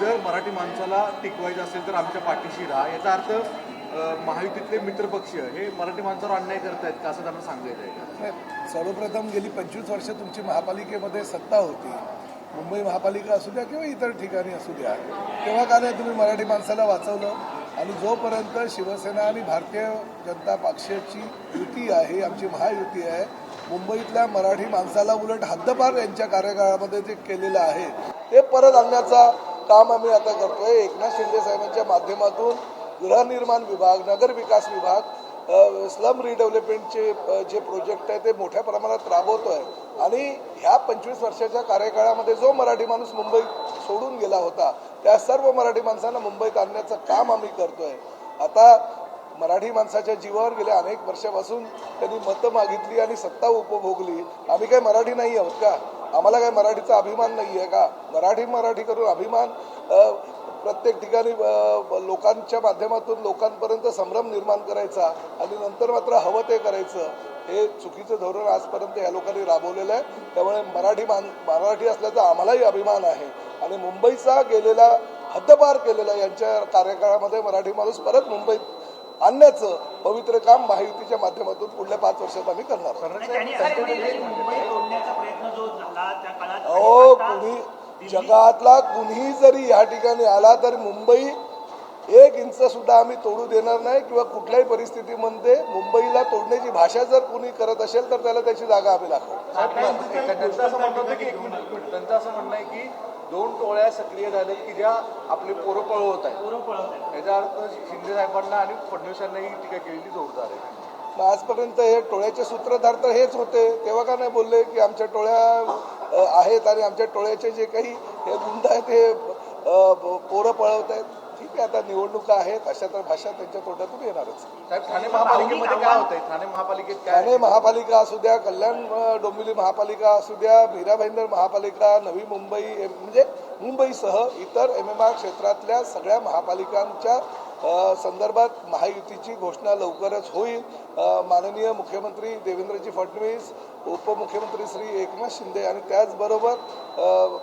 जर मराठी माणसाला टिकवायचं असेल तर आमच्या पाठीशी राहा. याचा अर्थ महायुतीतले मित्रपक्ष हे मराठी माणसावर अन्याय करतायत का असं त्यांना सांगायचं आहे का? सर्वप्रथम गेली पंचवीस वर्ष तुमची महापालिकेमध्ये सत्ता होती. मुंबई महापालिका असू द्या किंवा इतर ठिकाणी असू द्या. तेव्हा का नाही तुम्ही मराठी माणसाला वाचवलं? आणि जोपर्यंत शिवसेना आणि भारतीय जनता पक्षाची युती आहे आमची महायुती आहे मुंबईतल्या मराठी माणसाला उलट हद्दपार यांच्या कार्यकाळामध्ये जे केलेलं आहे ते परत आणण्याचा काम आम्ही आता करतोय. एकनाथ शिंदे साहेबांच्या माध्यमातून गृहनिर्माण विभाग नगर विकास विभाग स्लम रिडेव्हलपमेंटचे जे प्रोजेक्ट आहे ते मोठ्या प्रमाणात राबवतोय. आणि ह्या पंचवीस वर्षाच्या कार्यकाळामध्ये जो मराठी माणूस मुंबईत सोडून गेला होता त्या सर्व मराठी माणसांना मुंबईत आणण्याचं काम आम्ही करतोय. आता मराठी माणसाच्या जीवावर गेल्या अनेक वर्षापासून त्यांनी मतं मागितली आणि सत्ता उपभोगली. आम्ही काय मराठी नाही आहोत का? आम्हाला काय मराठीचा अभिमान नाही आहे का? मराठी मराठी करून अभिमान प्रत्येक ठिकाणी लोकांच्या माध्यमातून लोकांपर्यंत संभ्रम निर्माण करायचा आणि नंतर मात्र हवं ते करायचं हे चुकीचं धोरण आजपर्यंत या लोकांनी राबवलेलं आहे. त्यामुळे मराठी मान मराठी असल्याचा आम्हालाही अभिमान आहे. आणि मुंबईचा गेलेला हद्दपार केलेला यांच्या कार्यकाळामध्ये मराठी माणूस परत मुंबईत आणण्याचं पवित्र काम महायुतीच्या माध्यमातून पुढल्या पाच वर्षात आम्ही करणार अहो कुणी जगातला कुणीही जरी या ठिकाणी आला तर मुंबई एक इंच सुद्धा आम्ही तोडू देणार नाही किंवा कुठल्याही परिस्थितीमध्ये मुंबईला तोडण्याची भाषा जर कुणी करत असेल तर त्याला त्याची जागा आम्ही दाखवू. त्यांचं असं म्हणणं होतं की त्यांचं असं म्हणणं आहे की दोन टोळ्या सक्रिय झाल्या की ज्या आपले पोरं पळवत आहेत. पोरं पळवत आहेत. याचा अर्थ शिंदे साहेबांना आणि फडणवीसांना ही टीका केलेली जोरदार आहे. मग आजपर्यंत हे टोळ्याचे सूत्रधार तर हेच होते. तेव्हा का नाही बोलले की आमच्या टोळ्या आहेत आणि आमच्या टोळ्याचे जे काही हे गुंड आहेत हे पोरं पळवत आहेत? ठीक आहे आता निवडणुका आहेत अशा तर भाषा त्यांच्या तोंडातून येणारच. साहेब ठाणे महापालिकेमध्ये काय होतंय? ठाणे महापालिकेत काय ठाणे महापालिका असू द्या कल्याण अ, डोंबिवली महापालिका असू द्या मीरा भाईंदर महापालिका नवी मुंबई म्हणजे मुंबईसह इतर एम एम आर क्षेत्रातल्या सगळ्या महापालिकांच्या संदर्भात महायुतीची घोषणा लवकरच होईल. माननीय मुख्यमंत्री देवेंद्रजी फडणवीस उपमुख्यमंत्री श्री एकनाथ शिंदे आणि त्याचबरोबर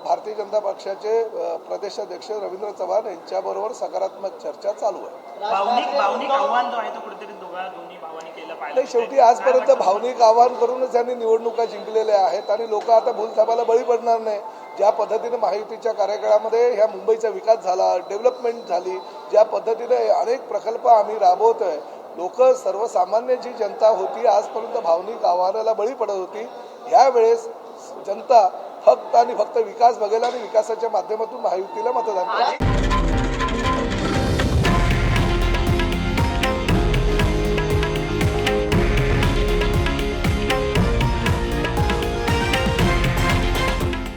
भारतीय जनता पक्षाचे प्रदेशाध्यक्ष रवींद्र चव्हाण यांच्याबरोबर सकारात्मक चर्चा चालू आहे. नाही शेवटी आजपर्यंत भावनिक आव्हान करूनच त्यांनी निवडणुका जिंकलेल्या आहेत आणि लोक आता भूलथापाला बळी पडणार नाही. ज्या पद्धतीने महायुतीच्या कार्यकाळामध्ये ह्या मुंबईचा विकास झाला डेव्हलपमेंट झाली ज्या पद्धतीने अनेक प्रकल्प आम्ही राबवतोय लोक सर्वसामान्य जी जनता होती आजपर्यंत भावनिक आव्हानाला बळी पडत होती ह्यावेळेस जनता फक्त आणि फक्त विकास बघेल आणि विकासाच्या माध्यमातून महायुतीला मतदान करेल.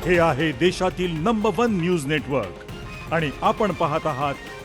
हे आहे देशातील नंबर वन न्यूज नेटवर्क आणि आपण पाहत आहात